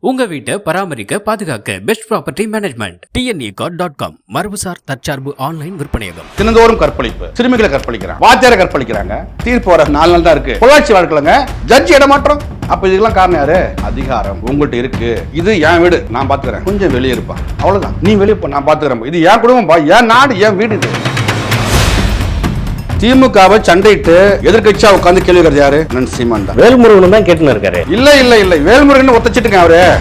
உங்க வீட்டை பராமரிக்க பாதுகாக்க best property management TNE dot com மரபுசார் தற்சார்பு ஆன்லைன் விற்பனையகம். தினந்தோறும் கற்பழிப்பு சிறுமிகளை கற்பழிக்கிறாங்க வாத்தியாரை கற்பழிக்கிறாங்க தீர்ப்பு வர நாலு நாள் தான் இருக்கு. பொள்ளாச்சி வழக்குலங்க ஜட்ஜி இடமாற்றம். அப்ப இதுக்கெல்லாம் காரணம் யாரு? அதிகாரம் உங்கள்கிட்ட இருக்கு. இது என் வீடு நான் பாத்துக்கிறேன் கொஞ்சம் வெளியே இருப்பா. அவ்வளவுதான். நீ வெளியே நான் பாத்துக்கிறேன் இது என் குடும்பம் பா. என் நாடு என் வீடு இது. திமுகவை சண்டையிட்டு எதிர்க்கட்சியா உட்கார்ந்து கேள்வி கேட்கறது யாரு? அண்ணன் சீமான் தான். வேல்முருகன் தான் கேட்டுன்னு இருக்காரு. இல்ல இல்ல இல்ல. வேல்முருகன் ஒத்தச்சிட்டுங்க அவரு.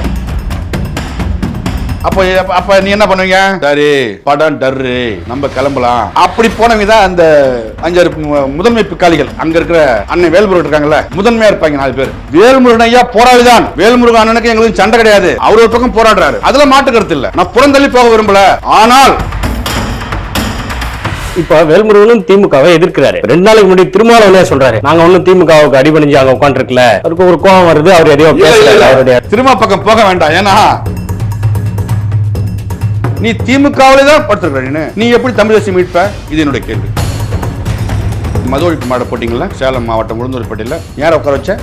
அப்ப அப்ப நீ என்ன பண்ணுவீங்க? சரி படம் டர்ரு. நம்ம கிளம்பலாம். அப்படி போனவங்க தான் அந்த அஞ்சாறு மு- முதன்மை பிக்காளிகள் அங்க இருக்கிற அண்ணன் வேல்முருகன் இருக்காங்கல்ல முதன்மையா இருப்பாங்க நாலு பேர். வேல்முருகன் ஐயா போராளிதான். வேல்முருகன் அண்ணனுக்கு எங்களுக்கு சண்டை கிடையாது. அவர் ஒரு பக்கம் போராடுறாரு. அதுல மாட்டு கருத்து இல்ல. நான் புறந்தள்ளி போக விரும்பல. ஆனால் இப்ப வேல்முருகனும் திமுகவை எதிர்க்கிறாரு. ரெண்டு நாளைக்கு முன்னாடி திருமாவளவனே சொல்றாரு. நாங்க ஒண்ணும் திமுகவுக்கு அடிபணிஞ்சு அங்க உட்காந்துருக்கல அவருக்கு ஒரு கோவம் வருது அவர் எதையோ பேசுறாரு. அவருடைய திரும்ப பக்கம் போக வேண்டாம். ஏன்னா நீ திமுகவிலே தான் படுத்துருக்க நீ எப்படி தமிழ் தேசியம் மீட்ப? இது என்னுடைய கேள்வி. மது ஒழிப்பு மாட போட்டிங்களா சேலம் மாவட்டம் உளுந்தூர்பேட்டையில் யாரை உட்கார வச்ச?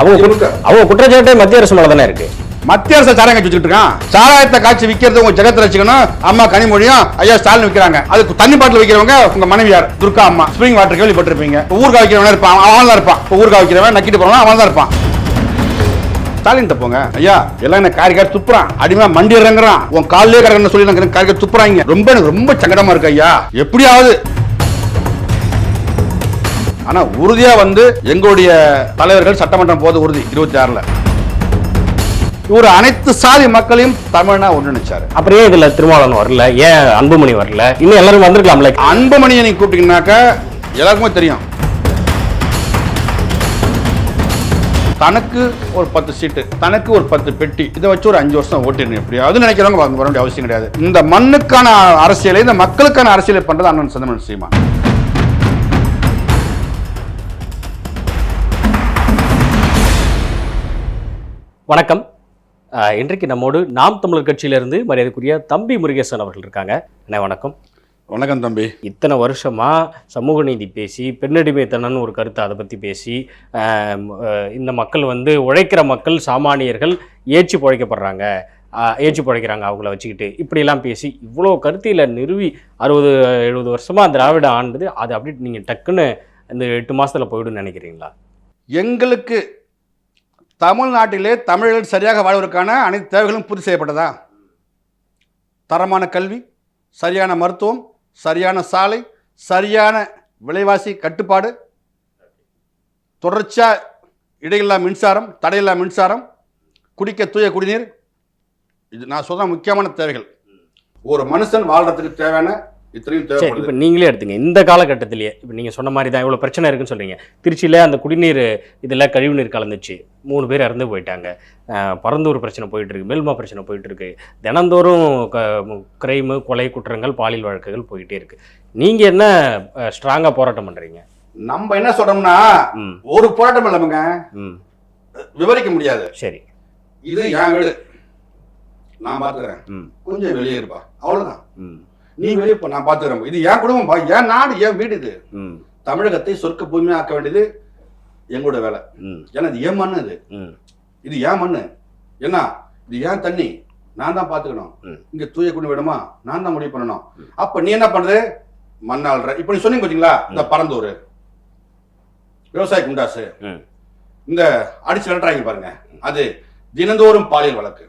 அவங்க அவங்க குற்றச்சாட்டே மத்திய அரசு மேல தானே இருக்கு. மத்திய அரசு சாராயம் காய்ச்சி வச்சுக்கிட்டு இருக்கான். சாராயத்தை காய்ச்சி விற்கிறது உங்க ஜெகத் ரசிக்கணும் அம்மா கனிமொழியும் ஐயா ஸ்டாலின் விற்கிறாங்க அதுக்கு தண்ணி பாட்டில் வைக்கிறவங்க உங்க மனைவியார் துர்கா அம்மா. ஸ்ப்ரிங் வாட்டர் கேள்விப்பட்டிருப்பீங்க. இப்ப ஊர்கா வைக்கிறவன் இருப்பான். அவன் தான் இருப்பான். ஊருக்கா ஊர்கா வைக்கிறவன் நக்கிட்டு போறவன் அவன் தான் இருப்பான். ஸ்டாலின் போங்க. ஐயா எல்லாம் என்ன காரி காரி துப்புறான். அடிமையா மண்டி இறங்குறான். உன் காலிலே கிடக்குன்னு சொல்லி எனக்கு காரி காரி துப்புறாங்க. ரொம்ப எனக்கு ரொம்ப சங்கடமா இருக்கு ஐயா. எப்படியாவது. ஆனா உறுதியா வந்து எங்களுடைய தலைவர்கள் சட்டமன்றம் போது உறுதி இருபத்தி ஆறுல. இவர் அனைத்து சாதி மக்களையும் தமிழனா ஒன்றிணைச்சாரு. அப்புறம் ஏன் இதுல திருமாவளவன் வரல ஏன் அன்புமணி வரல? இன்னும் எல்லாரும் வந்திருக்கலாம்ல அன்புமணியை நீங்க கூப்பிட்டீங்கன்னாக்கா எல்லாருக்குமே தெரியும். தனக்கு ஒரு பத்து சீட்டு தனக்கு ஒரு பத்து பெட்டி இதை வச்சு ஒரு அஞ்சு வருஷம் ஓட்டிடணும் எப்படியாவது நினைக்கிறவங்க வர வேண்டிய அவசியம் கிடையாது. இந்த மண்ணுக்கான அரசியலை இந்த மக்களுக்கான அரசியலை பண்றது அண்ணன் சந்தமன் சீமான். வணக்கம். இன்றைக்கு நம்மோடு நாம் தமிழர் கட்சியிலிருந்து மரியாதைக்குரிய தம்பி முருகேசன் அவர்கள் இருக்காங்க. அண்ணே வணக்கம். வணக்கம் தம்பி. இத்தனை வருஷமா சமூக நீதி பேசி பெண்ணடிமைத்தனம்னு ஒரு கருத்தை அதை பற்றி பேசி இந்த மக்கள் வந்து உழைக்கிற மக்கள் சாமானியர்கள் ஏச்சி பிழைக்கப்படுறாங்க. ஏச்சி பிழைக்கிறாங்க அவங்கள வச்சுக்கிட்டு. இப்படியெல்லாம் பேசி இவ்வளோ கருத்தியில் நிறுவி அறுபது எழுபது வருஷமாக திராவிட ஆண்டுது. அது அப்படி நீங்கள் டக்குன்னு இந்த எட்டு மாசத்துல போயிடும்னு நினைக்கிறீங்களா? எங்களுக்கு தமிழ்நாட்டிலே தமிழர்கள் சரியாக வாழ்வதற்கான அனைத்து தேவைகளும் பூர்த்தி செய்யப்பட்டதா? தரமான கல்வி சரியான மருத்துவம் சரியான சாலை சரியான விலைவாசி கட்டுப்பாடு தொடர்ச்சியாக இடையில்லா மின்சாரம் தடையில்லா மின்சாரம் குடிக்க தூய குடிநீர் இது நான் சொல்கிற முக்கியமான தேவைகள். ஒரு மனுஷன் வாழ்கிறதுக்கு தேவையான இத்தனையும் சரி இப்போ நீங்களே எடுத்துங்க. இந்த காலகட்டத்திலேயே இப்போ நீங்கள் சொன்ன மாதிரி தான் இவ்வளோ பிரச்சனை இருக்குன்னு சொல்றீங்க. திருச்சியில் அந்த குடிநீர் இதில் கழிவுநீர் கலந்துச்சு. மூணு பேர் இறந்து போயிட்டாங்க. பரந்தூர் பிரச்சனை போயிட்டு இருக்கு மெல்மா பிரச்சனை போயிட்டு இருக்கு. தினந்தோறும் க கிரைமு கொலை குற்றங்கள் பாலியல் வழக்குகள் போயிட்டே இருக்கு. நீங்கள் என்ன ஸ்ட்ராங்காக போராட்டம் பண்ணுறீங்க நம்ம என்ன சொல்றோம்னா ம். ஒரு போராட்டம் இல்லைங்க ம். விவரிக்க முடியாது. சரி. இது என் வீடு. நான் பாத்துக்கிறேன். ம். கொஞ்சம் வெளியே இருப்பா. அவ்வளவுதான். ம். நீ வெளியே போ நான் பாத்துக்கிறேன் இது என் குடும்பம் என் நாடு என் வீடு இது. தமிழகத்தை சொர்க்க பூமியா ஆக்க வேண்டியது எங்களோட வேலை. ம். ஏன்னா இது என் மண்ணு இது. இது என் மண்ணு. என்ன இது ஏன் தண்ணி. நான் தான் பாத்துக்கணும் ம். இங்க தூய குடி விடுமா நான் தான் முடிவு பண்ணணும். அப்ப நீ என்ன பண்றது? மண்ணாள்ற இப்ப நீ சொன்னீங்க பாத்தீங்களா? இந்த பரந்தூர். விவசாய குண்டாசு. இந்த அடிச்சு விளட்டுறாங்க பாருங்க. அது தினந்தோறும் பாலியல் வழக்கு.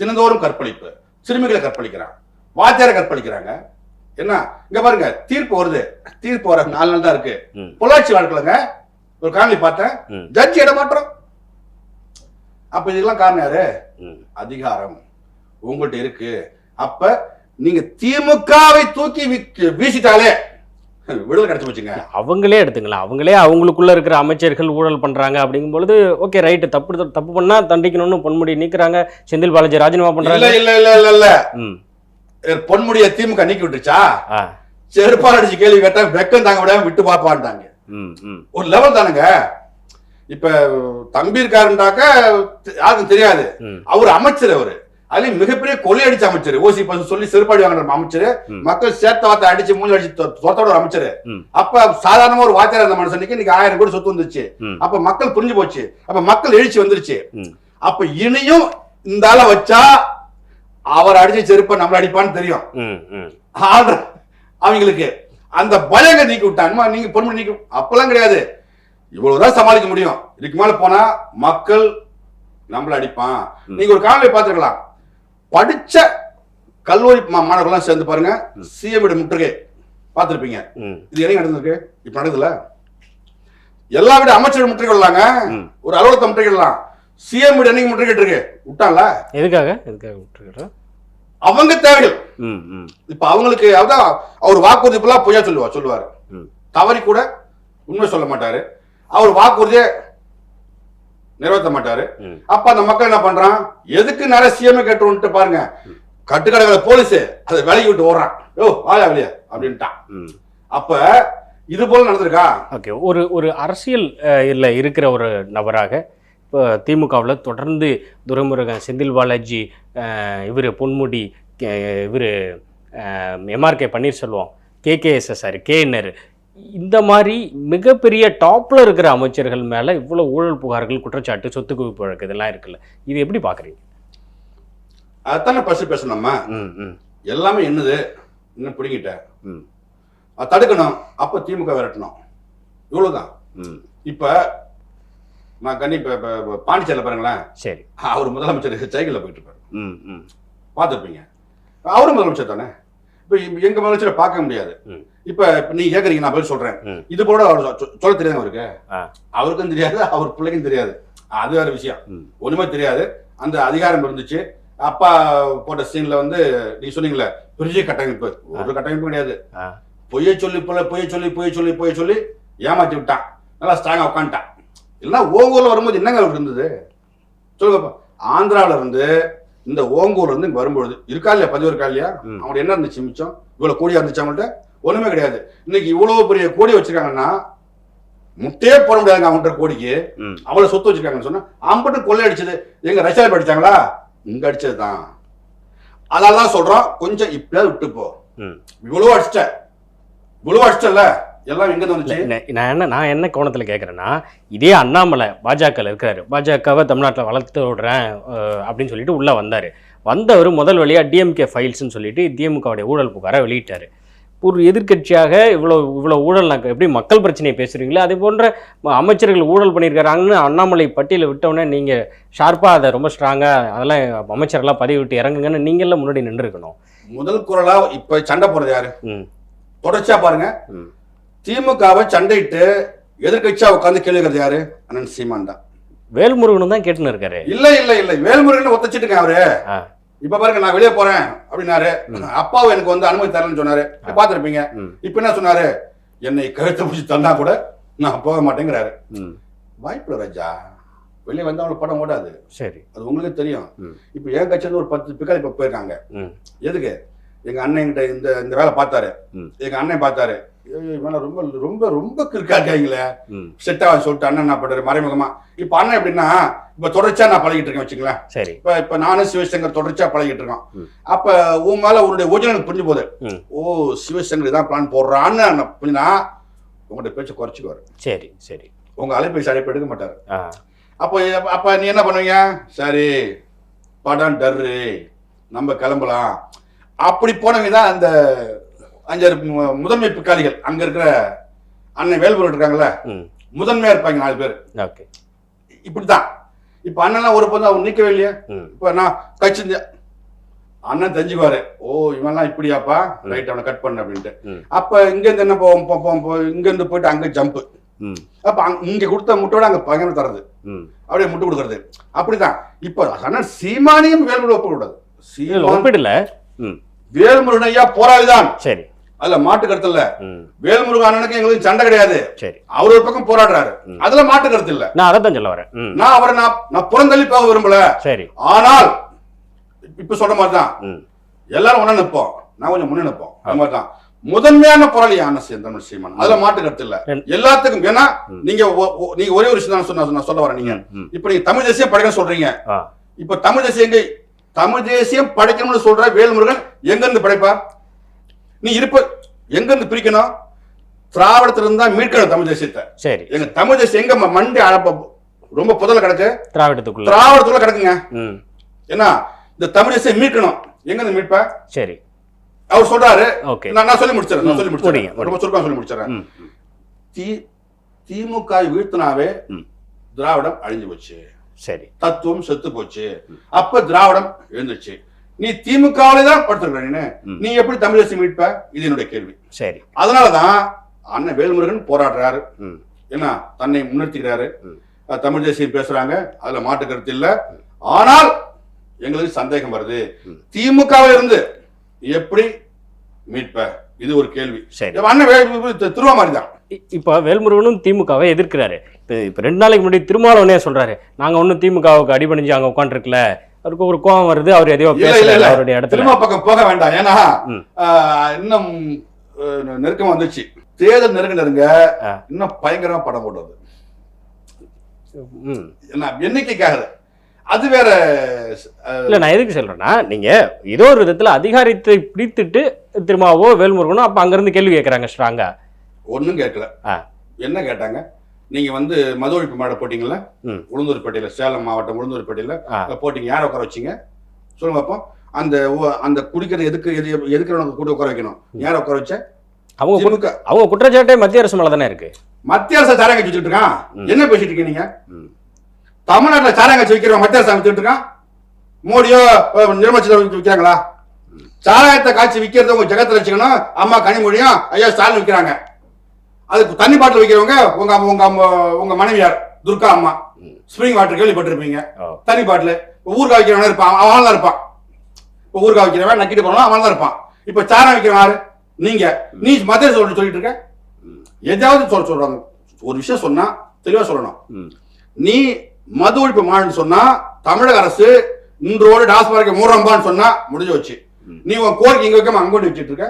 தினந்தோறும் கற்பழிப்பு. சிறுமிகளை கற்பழிக்கிறான். வாத்தியாரை கற்பழிக்கிறாங்க என்ன? இங்க பாருங்க தீர்ப்பு வருது. தீர்ப்பு வர நாலு நாள் தான் இருக்கு. பொள்ளாச்சி வழக்குலங்க ஒரு காணொலி பார்த்தேன். ஜட்ஜி இடமாற்றம் அப்ப இதெல்லாம் காரணம் யாரு? அதிகாரம். உங்கள்ட்ட இருக்கு. அப்ப நீங்க திமுகவை தூக்கி வீசிட்டாலே விடுதலை கிடைச்சு போச்சுங்க. அவங்களே எடுத்துங்களேன். அவங்களே அவங்களுக்குள்ள இருக்கிற அமைச்சர்கள் ஊழல் பண்றாங்க அப்படிங்கும் பொழுது ஓகே ரைட்டு. தப்பு தப்பு பண்ணா தண்டிக்கணும்னு பொன்முடி நீக்குறாங்க. செந்தில் பாலாஜி ராஜினாமா பண்றாங்க. இல்ல இல்ல இல்ல இல்ல. ம். பொன்முடிய திமுக நீக்கி விட்டுச்சா செருப்பால் அடிச்சு கேள்வி கேட்டா வெக்கம் தாங்க விடாம விட்டு ம் ஒரு லெவல் தானுங்க. இப்ப தம்பி இருக்காருண்டாக்க யாருக்கும் தெரியாது. அவர் அமைச்சர் அவரு. அதுலயும் மிகப்பெரிய கொள்ளையடிச்ச அமைச்சர். ஓசி பசு சொல்லி செருப்பாடி வாங்குற அமைச்சர். மக்கள் சேர்த்த வார்த்தை அடிச்சு மூஞ்சி அடிச்சு ஒரு அமைச்சர். அப்ப சாதாரணமா ஒரு வாத்தியார் இருந்த மனுஷனுக்கு இன்னைக்கு ஆயிரம் கோடி சொத்து வந்துச்சு ம். அப்ப மக்கள் புரிஞ்சு போச்சு. அப்ப மக்கள் எழுச்சி வந்துருச்சு. அப்ப இனியும் இந்த ஆளை வச்சா அவர் அடிச்ச செருப்பை நம்மள அடிப்பான்னு தெரியும். அவங்களுக்கு அந்த பயங்க நீக்கி விட்டாங்க நீங்க பொறுமை நீக்கி அப்பெல்லாம் கிடையாது. இவ்வளவுதான் சமாளிக்க முடியும். இதுக்கு மேல போனா மக்கள் நம்மள அடிப்பான். நீங்க ஒரு காணொலி பார்த்திருக்கலாம். படிச்ச கல்லூரி மாணவர்கள்லாம் சேர்ந்து பாருங்க. சிஎம் முற்றுகை. பார்த்திருப்பீங்க. இது என்ன நடந்திருக்கு? இப்ப நடக்குதுல எல்லா விட அமைச்சர் முற்றுகையிடலாங்க ம். ஒரு அலுவலகத்தை முற்றுகையிடலாம் சிஎம் வீடு என்னைக்கு முற்றுகையிட்டு இருக்கு விட்டான்ல? எதுக்காக? எதுக்காக விட்டுருக்குறோம் அவங்க தேவைகள். ம் ம். இப்ப அவங்களுக்கு அதான் அவர் வாக்குறுதி ஃபுல்லா பொய்யா சொல்லுவார் சொல்லுவார். ம். தவறி கூட உண்மை சொல்ல மாட்டாரு. அவர் வாக்குறுதியை நிறைவேற்ற மாட்டாரு. அப்ப அந்த மக்கள் என்ன பண்றான்? எதுக்கு நிறைய சிஎம் கேட்டு பாருங்க. கட்டுக்கடகளை போலீஸ் அதை விலகி விட்டு ஓடுறான். யோ வாயா வெளிய அப்படின்ட்டான். ம். அப்ப இது போல நடந்திருக்கா? ஓகே ஒரு ஒரு அரசியல் இல்ல இருக்கிற ஒரு நபராக இப்போ திமுகவில் தொடர்ந்து துரைமுருகன் செந்தில் பாலாஜி இவர் பொன்முடி இவர் எம்ஆர்கே பன்னீர்செல்வம் கேகேஎஸ்எஸ்ஆர் கேஎன்ஆர். இந்த மாதிரி மிகப்பெரிய டாப்ல இருக்கிற அமைச்சர்கள் மேல இவ்வளவு ஊழல் புகார்கள் குற்றச்சாட்டு சொத்து குவிப்பு வழக்கு இதெல்லாம் இருக்குல்ல. இது எப்படி பாக்குறீங்க? அதானே ஃபர்ஸ்ட் பேசணும்? நம்ம ம் ம். எல்லாமே என்னது? இன்னும் பிடிங்கிட்ட? ம். அதை தடுக்கணும். அப்ப திமுக விரட்டணும். இவ்வளவுதான். ம். இப்ப கண்ணி இப்ப பாண்டிச்சேரியில பாருங்களேன். சரி. அவர் முதலமைச்சர் சைக்கிளில் போயிட்டு இருப்பாரு ம். பார்த்துருப்பீங்க. அவரும் முதலமைச்சர் தானே? இப்போ எங்க முதலமைச்சரை பார்க்க முடியாது. இப்ப நீங்க கேக்குறீங்க நான் பதில் சொல்றேன். இது போல அவர் சொல்ல தெரியாது அவருக்கு. அவருக்கும் தெரியாது அவர் பிள்ளைக்கும் தெரியாது. அது வேற விஷயம். ஒண்ணுமே தெரியாது. அந்த அதிகாரம் இருந்துச்சு. அப்பா போட்ட சீன்ல வந்து நீ சொன்னீங்களே பெரிய கட்டமைப்பு. ஒரு கட்டமைப்பு கிடையாது. பொய்ய சொல்லி போல பொய்ய சொல்லி பொய்ய சொல்லி பொய்ய சொல்லி ஏமாத்தி விட்டான். நல்லா ஸ்ட்ராங்கா உட்காந்துட்டான். இல்லைன்னா ஓங்கூர்ல வரும்போது என்னங்க இருந்தது? சொல்லுங்கப்பா ஆந்திரால இருந்து இந்த ஓங்கூர்ல இருந்து இங்க வரும்பொழுது இருக்கா இல்லையா? பதிவு இருக்கா இல்லையா. அவங்களுக்கு என்ன இருந்துச்சு மிச்சம்? இவ்வளவு கோடியா இருந்துச்சு அவங்கள்ட்ட? ஒண்ணுமே கிடையாது. இன்னைக்கு இவ்வளவு பெரிய கோடி வச்சிருக்காங்கன்னா முட்டையே போட முடியாதுங்க அவங்கள்ட்ட கோடிக்கு. அவ்வளவு சொத்து வச்சிருக்காங்கன்னு சொன்னா அம்பட்டு கொள்ளை அடிச்சது. எங்க ரஷ்யாவில் படிச்சாங்களா இங்க அடிச்சது தான். அதனால தான் சொல்றோம் கொஞ்சம் இப்பயாவது விட்டு போ ம். இவ்வளவு அடிச்சிட்ட. இவ்வளவு அடிச்சிட்டல எல்லாம் எங்க வந்துச்சு நான் என்ன நான் என்ன கோணத்தில் கேட்குறேன்னா இதே அண்ணாமலை பாஜக இருக்கிறாரு பாஜகவை தமிழ்நாட்டில் வளர்த்து விடுறேன் அப்படின்னு சொல்லிட்டு உள்ளே வந்தார். வந்தவர் முதல் வழியாக டிஎம்கே ஃபைல்ஸ்னு சொல்லிட்டு திமுகவுடைய ஊழல் புகாரை வெளியிட்டார். ஒரு எதிர்க்கட்சியாக இவ்வளோ இவ்வளோ ஊழல் நான் எப்படி மக்கள் பிரச்சனையை பேசுகிறீங்களோ அதே போன்ற அமைச்சர்கள் ஊழல் பண்ணியிருக்கிறாங்கன்னு அண்ணாமலை பட்டியலை விட்டவுடனே நீங்கள் ஷார்ப்பாக அதை ரொம்ப ஸ்ட்ராங்காக அதெல்லாம் அமைச்சரெல்லாம் பதிவு விட்டு இறங்குங்கன்னு நீங்கள்லாம் முன்னாடி நின்றுருக்கணும். முதல் குரலா இப்ப சண்டை போறது யாரு? ம். தொடர்ச்சியா பாருங்க. ம். திமுகவை சண்டையிட்டு எதிர்க்கட்சியா உட்கார்ந்து கேள்வி யாரு? அண்ணன் சீமான் தான். வேல்முருகனும் தான் கேட்டுன்னு இருக்காரு. இல்ல இல்ல இல்ல. வேல்முருகன் ஒத்தச்சிட்டுங்க அவரு. இப்ப பாருங்க நான் வெளியே போறேன் அப்படின்னாரு. அப்பாவும் எனக்கு வந்து அனுமதி தரலன்னு சொன்னாரு. பாத்துருப்பீங்க இப்ப என்ன சொன்னாரு? என்னை கழுத்தை பிடிச்சி தந்தா கூட நான் போக மாட்டேங்கிறாரு. வாய்ப்பு ராஜா. வெளியே வந்து அவங்களுக்கு படம் ஓடாது. சரி. அது உங்களுக்கு தெரியும். இப்போ என் கட்சியில ஒரு பத்து பிக்கால் இப்ப போயிருக்காங்க. எதுக்கு? எங்க அண்ணன் கிட்ட இந்த இந்த வேலை பார்த்தாரு. எங்க அண்ணன் பார்த்தாரு. இவன ரொம்ப ரொம்ப ரொம்ப கிறுக்கா இருக்காங்களே ம். செட் ஆக சொல்லிட்டு அண்ணன் என்ன பண்றாரு? மறைமுகமா. இப்ப அண்ணன் எப்படின்னா இப்ப தொடர்ச்சியா நான் பழகிட்டு இருக்கேன் வச்சுங்களேன் சரி. இப்ப இப்ப நானும் சிவசங்கர் தொடர்ச்சியா பழகிட்டு இருக்கோம். அப்ப உன் மேல உன்னுடைய ஒரிஜினல் புரிஞ்சு போகுது. ஓ சிவசங்கர் தான் பிளான் போடுறான்னு நான் புரிஞ்சா உங்கள்கிட்ட பேச்சு குறைச்சிக்குவாரு. சரி சரி. உங்க அலைபேசி அழைப்பு எடுக்க மாட்டாரு. அப்போ அப்ப நீ என்ன பண்ணுவீங்க? சரி படம் டர்ரு. நம்ம கிளம்பலாம். அப்படி போனவங்க தான் அந்த அஞ்சாறு முதன்மை பிக்காளிகள் அங்க இருக்கிற அண்ணன் வேல்முருகன் இருக்காங்கல்ல முதன்மையா இருப்பாங்க நாலு பேர். ஓகே. இப்ப அண்ணன்லாம் ஒரு பொண்ணு அவர் நிக்கவே இல்லையா? இப்ப நான் கட்சி அண்ணன் தெரிஞ்சுக்குவாரு. ஓ இவன்லாம் இப்படியாப்பா? ரைட் அவனை கட் பண்ண அப்படின்ட்டு. அப்ப இங்க இருந்து என்ன போவோம் போ- போ- போ- இங்க இருந்து போயிட்டு அங்க ஜம்ப் அப்ப இங்க கொடுத்த முட்டோட அங்க பகிர்ந்து தரது அப்படியே முட்டு கொடுக்கறது. அப்படிதான் இப்ப அண்ணன் சீமானியும் வேல்முருகன் ஒப்ப கூடாது சீமான் ஒப்பிடல. வேல்முருகன் ஐயா போராளிதான். சரி. அதுல மாட்டு கருத்து இல்ல. ம். வேல்முருகன் அண்ணனுக்கு எங்களுக்கு சண்டை கிடையாது. சரி. அவர் ஒரு பக்கம் போராடுறாரு. அதுல மாட்டு கருத்து இல்ல. நான் அதை தான் சொல்ல வரேன். நான் அவரை நான் நான் புறந்தள்ளி போக விரும்பல. சரி. ஆனால் இப்ப சொல்ற மாதிரி தான் ம். எல்லாரும் ஒண்ணு நிற்போம். நான் கொஞ்சம் முன்ன நிற்போம். அது மாதிரி தான் முதன்மையான போராளி அண்ணன் சீ- தமிழ் சீமான். அதுல மாட்டு கருத்து இல்ல. எல்லாத்துக்கும் ஏன்னா. நீங்க நீங்க ஒரே ஒரு விஷயம் தான் சொன்ன சொல்ல வரேன் நீங்க. இப்ப நீங்க தமிழ் தேசியம் படைக்க சொல்றீங்க. இப்ப தமிழ் தேசியம் தமிழ் தேசியம் படைக்கணும்னு சொல்ற வேல்முருகன் எங்க இருந்து படைப்பார் நீ இருப்ப எங்க இருந்து பிரிக்கணும்? திராவிடத்துல இருந்தா மீட்கணும் தமிழ் தேசியத்தை. சரி. எங்க தமிழ் தேசியம் எங்க மண்டி அழப்ப ரொம்ப புதல கிடக்கு. திராவிடத்துக்குள்ள. திராவிடத்துல கிடக்குங்க. ம். ஏன்னா இந்த தமிழ் தேசியம் மீட்கணும். எங்க இருந்து மீட்ப? சரி. அவர் சொல்றாரு. நான் சொல்லி முடிச்சிடறேன் நான் சொல்லி முடிச்சிடறேன். ரொம்ப சுருக்கமா சொல்லி முடிச்சிடறேன். தி திமுக வீழ்த்தினாவே. திராவிடம் அழிஞ்சு போச்சு. சரி. தத்துவம் செத்து போச்சு. அப்ப திராவிடம் எழுந்துச்சு. நீ திமுகவிலே தான் படுத்துருக்க நீ. நீ எப்படி தமிழ் தேசியம் மீட்ப? இது என்னுடைய கேள்வி. சரி. அதனாலதான் அண்ணன் வேல்முருகன் போராடுறாரு. என்ன தன்னை முன்னிறுத்திக்கிறாரு. ம். அஹ் தமிழ் தேசியம் பேசுறாங்க. அதுல மாற்று கருத்து இல்ல. ஆனால் எங்களுக்கு சந்தேகம் வருது. திமுகவில் இருந்து எப்படி மீட்ப? இது ஒரு கேள்வி. சரி. அண்ணன் வே- தி- திருவாமாரி தான். இப்போ வேல்முருகனும் திமுகவை எதிர்க்கிறாரு. இப்போ இப்போ ரெண்டு நாளைக்கு முன்னாடி திருமாவளவனே சொல்றாரு நாங்க ஒன்றும் திமுகவுக்கு அடிபணிஞ்சு அங்க உட்காந்துருக்கல அவருக்கு ஒரு கோவம் வருது அவர் எதையோ இல்ல. அவருடைய இடத்துல. திரும்ப பக்கம் போக வேண்டாம். ஏன்னா இன்னும் நெருக்கம் வந்துச்சு. தேர்தல் நெருங்க நெருங்க. இன்னும் பயங்கரமா படம் போடுறது. என்ன எண்ணிக்கைக்காக அது வேற இல்ல நான் எதுக்கு சொல்றேன்னா நீங்க ஏதோ ஒரு விதத்துல அதிகாரத்தை பிடித்துட்டு திருமாவோ வேல்முருகனோ அப்ப அங்கிருந்து கேள்வி கேட்கறாங்க ஸ்ட்ராங்கா? ஒண்ணும் கேட்கல. என்ன கேட்டாங்க? நீங்க வந்து மது ஒழிப்பு மாட போட்டீங்கல்ல? ம். உளுந்தூர்பேட்டையில சேலம் மாவட்டம் உளுந்தூர்பேட்டையில. போட்டீங்க. யாரை உட்கார வச்சீங்க? சொல்லுங்க பார்ப்போம் அந்த அந்த குடிக்கிற எதுக்கு எது எதுக்கிறவங்க கூட உட்கார வைக்கணும்? யாரை உட்கார வச்ச? அவங்க அவங்க குற்றச்சாட்டே மத்திய அரசு மேல தானே இருக்கு. மத்திய அரசு சாராங்க வச்சுட்டு இருக்கான். என்ன பேசிட்டு இருக்கீங்க நீங்க. தமிழ்நாட்டுல சாராங்க வைக்கிறவன் மத்திய அரசு வச்சுட்டு இருக்கான். மோடியோ நிர்மலா சீதாராமன் விற்கிறாங்களா சாராயத்தை காய்ச்சி விற்கிறது உங்க ஜெகத்தில் வச்சுக்கணும். அம்மா கனிமொழியும் ஐயா ஸ்டாலின் விற்கிறாங்க அதுக்கு தண்ணி பாட்டில் வைக்கிறவங்க உங்க உங்க உங்க மனைவியார் துர்கா அம்மா. ஸ்ப்ரிங் வாட்டர் கேள்விப்பட்டிருப்பீங்க. தண்ணி பாட்டில் ஊறுகாய் வைக்கிறவன் இருப்பான் அவன் தான் இருப்பான். இப்போ ஊறுகாய் வைக்கிறவன் நக்கிட்டு போனவன் அவன் தான் இருப்பான். இப்போ சாரம் வைக்கிறவன் யாரு? நீங்க. நீ மத்திய சொல்லிட்டு சொல்லிட்டு இருக்க? எதாவது சொல்ல சொல்றாங்க. ஒரு விஷயம் சொன்னா தெளிவா சொல்லணும். நீ மது ஒழிப்பு மாநிலம் சொன்னா தமிழக அரசு இன்றோடு டாஸ்மார்க்கை மூடுறம்பான்னு சொன்னா முடிஞ்சு வச்சு. நீ உன் கோரிக்கை இங்க வைக்காம அங்க கொண்டு வச்சிட்டு இருக்க?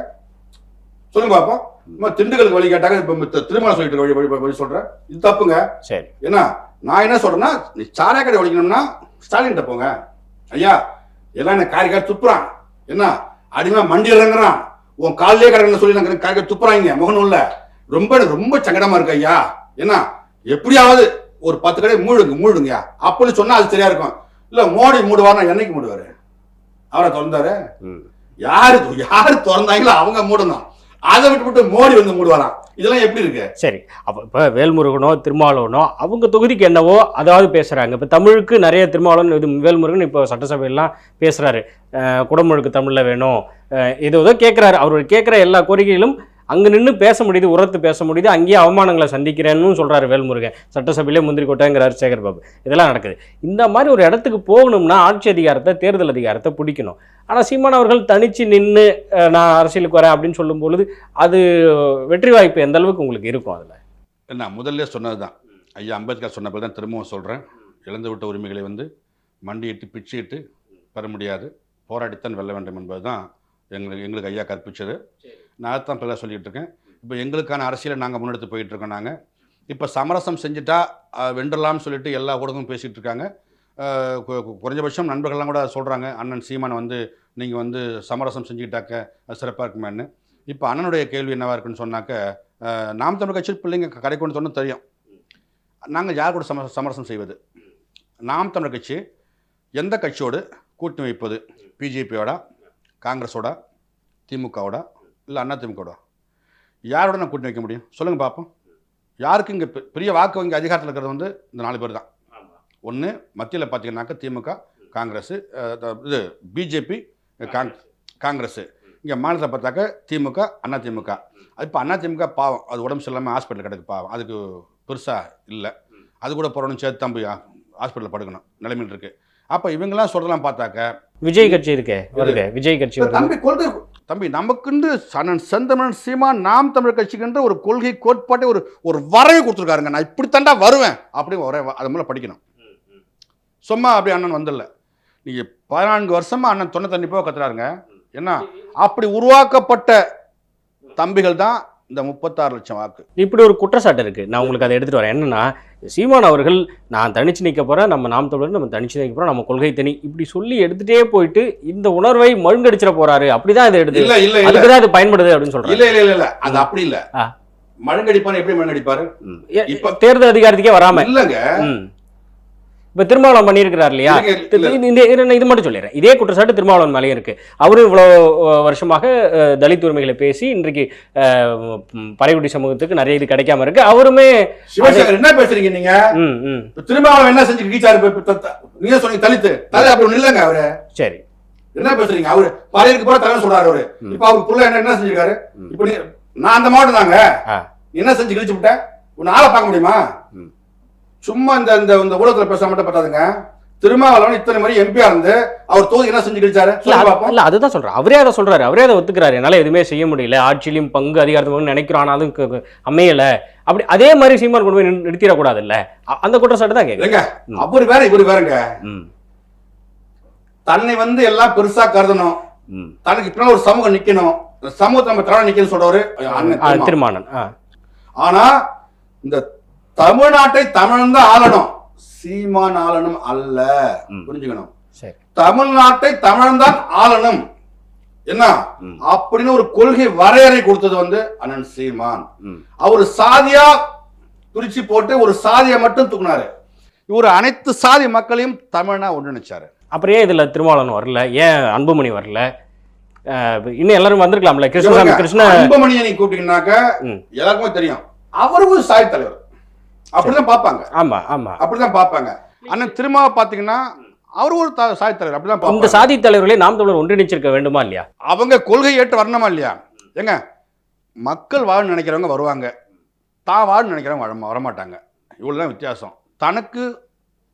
சொல்லுங்க பாப்போம். திண்டுக்கலுக்கு வழி கேட்டாங்க இப்ப திருமணம் சொல்லிட்டு வழி வழி வழி சொல்றேன் இது தப்புங்க. சரி. ஏன்னா நான் என்ன சொல்றேன்னா நீ சாராய கடை ஒழிக்கணும்னா ஸ்டாலின் போங்க. ஐயா எல்லாம் என்ன காரி காரி துப்புறான். என்ன? அடிமை மண்டி இறங்குறான். உன் காலிலே கிடக்குன்னு சொல்லி நாங்க காரி காரி துப்புறாங்க. முகநூல்ல. ரொம்ப ரொம்ப சங்கடமா இருக்கு ஐயா. என்ன எப்படியாவது ஒரு பத்து கடை மூடுங்க மூடுங்க அப்படின்னு சொன்னா அது சரியா இருக்கும். இல்ல மோடி மூடுவார்னா என்னைக்கு மூடுவாரு? அவரை திறந்தாரு? ம். யாரு யாரு திறந்தாங்களோ அவங்க மூடணும். அதை விட்டு விட்டு மோடி வந்து மூடுவாராம். இதெல்லாம் எப்படி இருக்கு? சரி அப்போ இப்போ வேல்முருகனோ திருமாவளவனோ அவங்க தொகுதிக்கு என்னவோ அதாவது பேசுகிறாங்க இப்போ தமிழுக்கு நிறைய திருமாவளவன் இது வேல்முருகன் இப்போ சட்டசபையெல்லாம் பேசுகிறாரு குடமுழுக்கு தமிழில் வேணும். இது ஏதோ கேட்குறாரு அவர் கேட்குற எல்லா கோரிக்கைகளும் அங்கே நின்று பேச முடியுது உரத்து பேச முடியுது அங்கேயே அவமானங்களை சந்திக்கிறேன்னு சொல்கிறாரு வேல்முருகன். சட்டசபையிலே முந்திரி கொட்டைங்கிறாரு சேகர் பாபு இதெல்லாம் நடக்குது. இந்த மாதிரி ஒரு இடத்துக்கு போகணும்னா ஆட்சி அதிகாரத்தை தேர்தல் அதிகாரத்தை பிடிக்கணும். ஆனால் சீமான் அவர்கள் தனிச்சு நின்று நான் அரசியலுக்கு வரேன் அப்படின்னு சொல்லும் பொழுது அது வெற்றி வாய்ப்பு எந்த அளவுக்கு உங்களுக்கு இருக்கும் அதில்? என்ன முதல்ல சொன்னதுதான். ஐயா அம்பேத்கர் சொன்னபோது தான் திரும்பவும் சொல்கிறேன் இழந்து விட்ட உரிமைகளை வந்து மண்டியிட்டு பிச்சையிட்டு பெற முடியாது. போராடித்தான் வெல்ல வேண்டும் என்பது தான் எங்களுக்கு எங்களுக்கு ஐயா கற்பிச்சது. நான் தான் பிள்ளை சொல்லிகிட்டு இருக்கேன் இப்போ எங்களுக்கான அரசியலை நாங்கள் முன்னெடுத்து போயிட்டுருக்கோம் நாங்கள் இப்போ சமரசம் செஞ்சுட்டா வென்றலாம்னு சொல்லிட்டு எல்லா ஊடகமும் பேசிகிட்டு இருக்காங்க குறைஞ்சபட்சம் நண்பர்கள்லாம் கூட சொல்கிறாங்க அண்ணன் சீமான் வந்து நீங்கள் வந்து சமரசம் செஞ்சுக்கிட்டாக்க அது சிறப்பாக இருக்குமேன்னு. இப்போ அண்ணனுடைய கேள்வி என்னவாக இருக்குன்னு சொன்னாக்க நாம் தமிழ் கட்சி பிள்ளைங்க கடை கொண்டு தெரியும். நாங்கள் யார் கூட சம சமரசம் செய்வது? நாம் தமிழர் கட்சி எந்த கட்சியோடு கூட்டணி வைப்பது? பிஜேபியோட காங்கிரஸோட திமுகவோட? இல்லை அண்ணா திமுகவோட யாரோட நான் கூட்டணி வைக்க முடியும்? சொல்லுங்கள் பார்ப்போம் யாருக்கு இங்கே பெரிய வாக்கு வங்கி அதிகாரத்தில் இருக்கிறது வந்து இந்த நாலு பேர் தான். ஒன்று மத்தியில் பார்த்தீங்கன்னாக்கா திமுக காங்கிரஸ் இது பிஜேபி காங் காங்கிரஸ். இங்கே மாநிலத்தில் பார்த்தாக்க திமுக அண்ணா திமுக. இப்போ அண்ணா திமுக பாவம். அது உடம்பு சரியில்லாமல் ஹாஸ்பிட்டல் கிடக்கு பாவம். அதுக்கு பெருசாக இல்லை. அது கூட போகிறோன்னு சேர்த்து தம்பி ஹாஸ்பிட்டலில் படுக்கணும். நிலைமையில் இருக்குது அப்போ இவங்கெல்லாம் சொல்கிறதெல்லாம் பார்த்தாக்க விஜய் கட்சி இருக்கே வருது. விஜய் கட்சி தம்பி கொள்கை தம்பி நமக்குன்னு சனன் செந்தமிழன் சீமா நாம் தமிழர் கட்சிக்குன்ற ஒரு கொள்கை கோட்பாட்டை ஒரு ஒரு வரைவை கொடுத்துருக்காருங்க. நான் இப்படித்தாண்டா வருவேன் அப்படி வர அது மூலம் படிக்கணும். சும்மா அப்படி அண்ணன் வந்துடல. நீங்கள் பதினான்கு வருஷமா அண்ணன் தொண்ணூத்தஞ்சு தண்ணி போக கத்துறாருங்க. என்ன? அப்படி உருவாக்கப்பட்ட தம்பிகள் தான் இந்த முப்பத்தாறு லட்சம் வாக்கு. இப்படி ஒரு குற்றச்சாட்டு இருக்கு. நான் உங்களுக்கு அதை எடுத்துகிட்டு வரேன். என்னன்னா சீமான் அவர்கள் நான் தனிச்சு நிற்க போறேன் நம்ம நாம் தமிழர் நம்ம தனிச்சு நிற்க போறோம் நம்ம கொள்கை தனி இப்படி சொல்லி எடுத்துட்டே போயிட்டு இந்த உணர்வை மழுங்கடிச்சிட போறாரு. அப்படிதான் இதை எடுத்து இல்ல இல்ல இல்ல. அதுக்குதான் இது பயன்படுது அப்படின்னு சொல்றாரு. இல்ல இல்ல இல்ல அது அப்படி இல்ல. மழுங்கடிப்பாரு எப்படி மழுங்கடிப்பாரு? தேர்தல் அதிகாரத்துக்கே வராம. இல்லங்க. இப்ப திருமாவளவன் பண்ணியிருக்கிறார் இல்லையா? இந்த- இது மட்டும் சொல்லிடுறேன். இதே குற்றச்சாட்டு திருமாவளவன் மேலேயும் இருக்கு. அவரும் இவ்வளவு அஹ், வருஷமாக தலித் உரிமைகளை பேசி இன்றைக்கு பறைகுடி சமூகத்துக்கு நிறைய இது கிடைக்காம இருக்கு. அவருமே என்ன பேசுறீங்க நீங்க? திருமாவளவன் என்ன செஞ்சு கீச்சாரு? நீங்க சொன்னீங்க தலித்து. தலை அப்படி இல்லங்க அவரு. சரி. என்ன பேசுறீங்க? அவரு பழையருக்கு போற தலைவர் சொல்றாரு அவரு. இப்ப அவர் புள்ள என்ன என்ன செஞ்சிருக்காரு? இப்ப நான் அந்த மாவட்டம் தாங்க. என்ன செஞ்சு கிழிச்சு விட்ட உன் ஆளை பார்க்க முடியுமா. சும்மா இந்த இந்த இந்த ஊடகத்துல பேச மட்டும் பத்தாதுங்க. திருமாவளவன் இத்தனை மாதிரி எம்பியா இருந்து அவர் தொகுதி என்ன செஞ்சு கிழிச்சாரு இல்ல அதுதான் சொல்றேன். அவரே அதை சொல்றாரு. அவரே அதை ஒத்துக்கிறாரு. என்னால எதுவுமே செய்ய முடியல. ஆட்சியிலும் பங்கு அதிகாரத்துக்கு நினைக்கிறோம். ஆனாலும் அமையல. அப்படி அதே மாதிரி சீமான் கொண்டு போய் நிறு- நிறுத்திடக்கூடாது இல்ல அந்த குற்றச்சாட்டு தான் ம். அவரு வேற இவரு வேறங்க. தன்னை வந்து எல்லாம் பெருசா கருதணும். தனக்கு பின்னால ஒரு சமூகம் நிக்கணும். சமூகத்தை நம்ம தலை நிக்கணும்னு சொல்றவரு. திருமானன் ஆனா இந்த தமிழ்நாட்டை தமிழன் தான் ஆளணும். சீமான் ஆளணும் அல்ல. புரிஞ்சுக்கணும். சரி. தமிழ்நாட்டை தமிழன் தான் ஆளணும். என்ன. அப்படின்னு ஒரு கொள்கை வரையறை கொடுத்தது வந்து அண்ணன் சீமான். அவர் சாதியா பிரிச்சு போட்டு ஒரு சாதியை மட்டும் தூக்குனாரு. இவர் அனைத்து சாதி மக்களையும் தமிழனா ஒன்றிணைச்சாரு. அப்புறம் ஏன் இதுல திருமாவளவன் வரல? ஏன் அன்புமணி வரல? இன்னும் எல்லாரும் வந்திருக்கலாம்ல. கிருஷ்ணசாமி கிருஷ்ண அன்புமணியை நீ கூப்பிட்டீங்கன்னாக்க ம். எல்லாருக்குமே தெரியும். அவரும் ஒரு சாதி தலைவர். அப்படிதான் பார்ப்பாங்க. ஆமா ஆமா. அப்படிதான் பார்ப்பாங்க. அண்ணன் திருமாவை பாத்தீங்கன்னா அவரு ஒரு சாதி தலைவர் அப்படிதான் இந்த சாதி தலைவர்களே நாம் தமிழர் ஒன்றிணைச்சிருக்க வேண்டுமா இல்லையா? அவங்க கொள்கை ஏற்று வரணுமா இல்லையா? ஏங்க மக்கள் வாழ நினைக்கிறவங்க வருவாங்க. தான் வாழ நினைக்கிறவங்க வர வரமாட்டாங்க. இவ்வளவுதான் வித்தியாசம். தனக்கு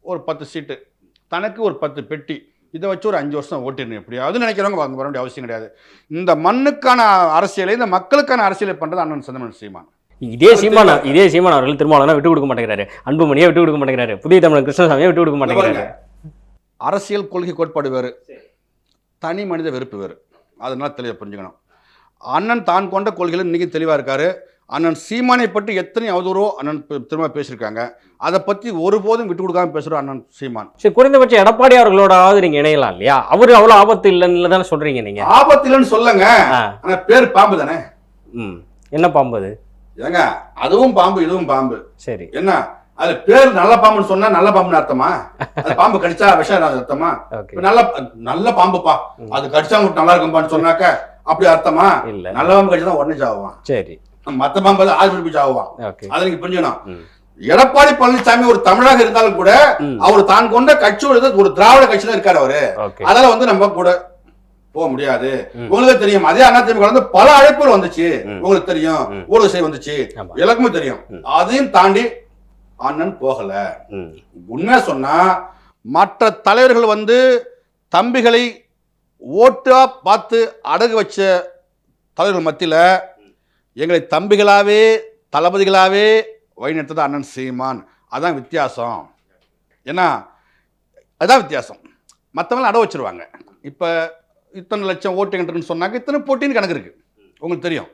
ஒரு பத்து சீட்டு தனக்கு ஒரு பத்து பெட்டி இதை வச்சு ஒரு அஞ்சு வருஷம் ஓட்டிடணும் எப்படியாவது நினைக்கிறவங்க வாங்க வர வேண்டிய அவசியம் கிடையாது. இந்த மண்ணுக்கான அரசியலை இந்த மக்களுக்கான அரசியலை பண்றது அண்ணன் சந்தமன் சீமான். இதே சீமான் இதே சீமான் அவர்கள் திருமாவளவனை விட்டு கொடுக்க மாட்டேங்கிறாரு. அன்புமணியை விட்டு கொடுக்க மாட்டேங்கிறாரு. புதிய தமிழன் கிருஷ்ணசாமியை விட்டு கொடுக்க மாட்டேங்கிறாரு. அரசியல் கொள்கை கோட்பாடு வேறு. தனி மனித வெறுப்பு வேறு. அதனால தெளிவாக புரிஞ்சுக்கணும். அண்ணன் தான் கொண்ட கொள்கையில் இன்னைக்கு தெளிவாக இருக்காரு. அண்ணன் சீமானை பற்றி எத்தனை அவதூறோ அண்ணன் திரும்ப பேசியிருக்காங்க. அதை பற்றி ஒருபோதும் விட்டு கொடுக்காம பேசுகிற அண்ணன் சீமான். சரி குறைந்தபட்சம் எடப்பாடி அவர்களோடாவது நீங்க இணையலாம் இல்லையா? அவரு அவ்வளவு ஆபத்து இல்லைன்னு தானே சொல்றீங்க நீங்க. ஆபத்தில்லைன்னு சொல்லுங்க. ஆ, ஆனா பேர் பாம்பு தானே? ம். என்ன பாம்பு அது? ஏங்க அதுவும் பாம்பு இதுவும் பாம்பு. சரி. என்ன? அது பேர் நல்ல பாம்புன்னு சொன்னா நல்ல பாம்புன்னு அர்த்தமா? அது பாம்பு கடிச்சா விஷம் அர்த்தமா? நல்ல நல்ல பாம்புப்பா. அது கடிச்சா உங்களுக்கு நல்லா இருக்கும்பான்னு சொன்னாக்க அப்படி அர்த்தமா? இல்ல. நல்ல பாம்பு கடிச்சா உடனே சாவுவான். சரி. மத்த பாம்பு தான் ஆஸ்பத்திரி ஓகே. அதை நீங்க புரிஞ்சுக்கணும். எடப்பாடி பழனிசாமி ஒரு தமிழாக இருந்தாலும் கூட. அவர் தான் கொண்ட கட்சியோட ஒரு திராவிட கட்சியில இருக்காரு அவரு. அதனால வந்து நம்ம கூட போக முடியாது. உங்களுக்கு தெரியும் அதே அதிமுக வந்து பல அழைப்புகள் வந்துச்சு. உங்களுக்கு தெரியும். ஊடக செய்தி வந்துச்சு. எல்லாருக்குமே தெரியும். அதையும் தாண்டி அண்ணன் போகல உண்மை சொன்னா மற்ற தலைவர்கள் வந்து தம்பிகளை ஓட்டா பார்த்து அடகு வச்ச தலைவர்கள் மத்தியில எங்களை தம்பிகளாவே தளபதிகளாவே வழிநடத்தது அண்ணன் சீமான் அதான் வித்தியாசம் ஏன்னா அதான் வித்தியாசம் மற்றவங்க அட வச்சிருவாங்க இப்போ இத்தனை லட்சம் ஓட்டுங்கன்றன்னு சொன்னாக்க இத்தனை போட்டின்னு கணக்கு இருக்குது உங்களுக்கு தெரியும்.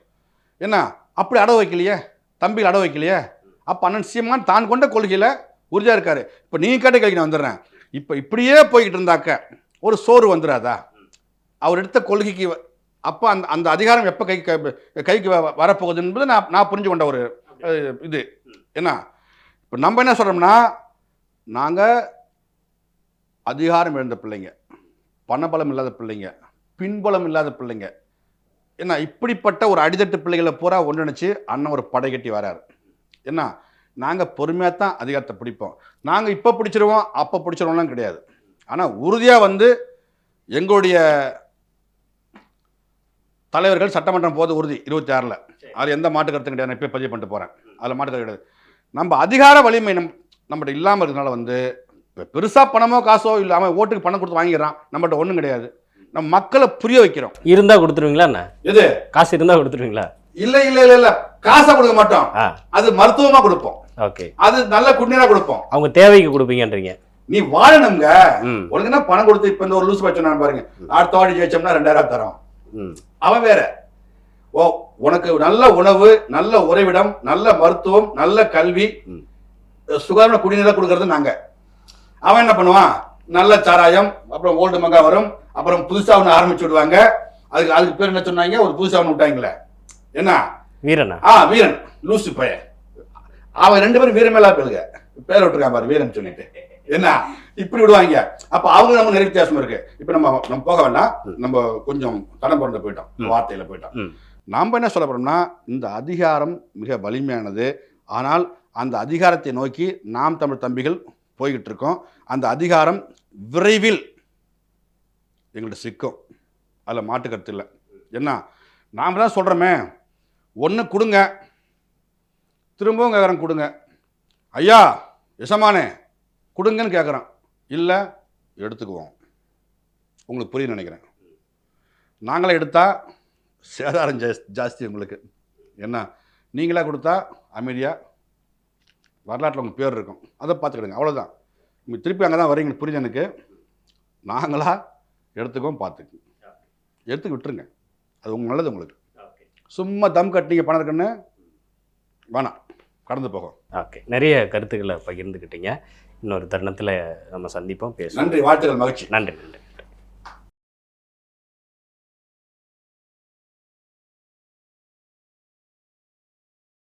என்ன? அப்படி அட வைக்கலையே? தம்பிகள் அட வைக்கலையே? அப்போ அண்ணன் சீமான் தான் கொண்ட கொள்கையில் உறுதியாக இருக்கார். இப்போ நீங்கள் கேட்ட கேள்வி நான் வந்துடுறேன். இப்போ இப்படியே போய்கிட்டு இருந்தாக்க ஒரு சோறு வந்துடாதா அவர் எடுத்த கொள்கைக்கு அப்போ அந்த அந்த அதிகாரம் எப்போ கை கைக்கு வ- வரப்போகுது என்பது நான் நான் புரிஞ்சு கொண்ட ஒரு இது. என்ன? இப்போ நம்ம என்ன சொல்கிறோம்னா நாங்கள் அதிகாரம் இழந்த பிள்ளைங்க. பணபலம் இல்லாத பிள்ளைங்க. பின்பலம் இல்லாத பிள்ளைங்க. என்ன இப்படிப்பட்ட ஒரு அடித்தட்டு பிள்ளைகளை பூரா ஒன்றிணைச்சு அண்ணன் ஒரு படை கட்டி வராரு. என்ன நாங்கள் பொறுமையாக தான் அதிகாரத்தை பிடிப்போம். நாங்கள் இப்போ பிடிச்சிருவோம் அப்போ பிடிச்சிருவோம்லாம் கிடையாது. ஆனால் உறுதியாக வந்து எங்களுடைய தலைவர்கள் சட்டமன்றம் போது உறுதி இருபத்தி ஆறில். அதில் எந்த மாட்டு கருத்தும் கிடையாது. நான் இப்போ பதிவு பண்ணிட்டு போகிறேன் அதில் மாட்டு கருத்து கிடையாது. நம்ம அதிகார வலிமை நம் நம்மகிட்ட இல்லாமல் இருக்கிறதுனால வந்து இப்போ பெருசாக பணமோ காசோ இல்லாமல் ஓட்டுக்கு பணம் கொடுத்து வாங்கிடுறான். நம்மகிட்ட ஒன்றும் கிடையாது. நம்ம மக்களை புரிய வைக்கிறோம். இருந்தா கொடுத்துருவீங்களா என்ன? எது? காசு இருந்தா கொடுத்துருவீங்களா? இல்லை இல்லை இல்லை இல்லை. காசை கொடுக்க மாட்டோம். அது மருத்துவமாக கொடுப்போம். ஓகே. அது நல்ல குடிநீராக கொடுப்போம். அவங்க தேவைக்கு கொடுப்பீங்கன்றீங்க. நீ வாழணுங்க ம். உனக்கு என்ன பணம் கொடுத்து இப்ப இந்த ஒரு லூஸ் நான் பாருங்க. அடுத்த வாடி ஜெயிச்சோம்னா ரெண்டாயிரம் தரோம். அவன் வேற. ஓ உனக்கு நல்ல உணவு நல்ல உறைவிடம் நல்ல மருத்துவம் நல்ல கல்வி. சுகாதார குடிநீரை கொடுக்கறது நாங்க. அவன் என்ன பண்ணுவான்? நல்ல சாராயம் அப்புறம் ஓல்டு மங்கா வரும். அப்புறம் புதுசா ஒன்று ஆரம்பிச்சு விடுவாங்க. அதுக்கு அதுக்கு பேர் என்ன சொன்னாங்க? ஒரு புதுசா ஒன்று விட்டாங்களே என்ன? வீரனா? ஆ வீரன். லூசு பையன் அவன் ரெண்டு பேரும் வீரமேலா பேருங்க பேர் விட்டுருக்கான் பாரு வீரன் சொல்லிட்டு. என்ன? இப்படி விடுவாங்க. அப்ப அவங்க நம்ம நிறைய வித்தியாசம் இருக்கு. இப்ப நம்ம நம்ம போக வேண்டாம். நம்ம கொஞ்சம் தடம் பிறந்து போயிட்டோம். வார்த்தையில போயிட்டோம். நாம என்ன சொல்ல போறோம்னா இந்த அதிகாரம் மிக வலிமையானது. ஆனால் அந்த அதிகாரத்தை நோக்கி நாம் தமிழ் தம்பிகள் போய்கிட்டு இருக்கோம். அந்த அதிகாரம் விரைவில் எங்கள்கிட்ட சிக்கும். அதில் மாட்டு கருத்து இல்லை. என்ன நாம் தான் சொல்கிறோமே ஒன்று கொடுங்க திரும்பவும் கேட்குறேன் கொடுங்க. ஐயா எசமானே கொடுங்கன்னு கேட்குறேன் இல்லை எடுத்துக்குவோம். உங்களுக்கு புரிய நினைக்கிறேன். நாங்களே எடுத்தால் சேதாரம் ஜாஸ் ஜாஸ்தி உங்களுக்கு. என்ன நீங்களே கொடுத்தா அமைதியாக வரலாற்றில் உங்கள் பேர் இருக்கும். அதை பார்த்துக்கிடுங்க. அவ்வளோதான் நீங்கள் திருப்பி அங்கே தான் வரீங்க புரியுது எனக்கு. நாங்களாக எடுத்துக்கோம் பார்த்துக்கு. எடுத்துக்க விட்டுருங்க. அது உங்க நல்லது உங்களுக்கு. சும்மா தம் கட்டிங்க பணம் இருக்குன்னு? வேணாம். கடந்து போகும் ஓகே நிறைய கருத்துக்களை பகிர்ந்துக்கிட்டீங்க. இன்னொரு தருணத்தில் நம்ம சந்திப்போம் பேசுவோம். நன்றி. வாழ்த்துக்கள். மகிழ்ச்சி. நன்றி நன்றி.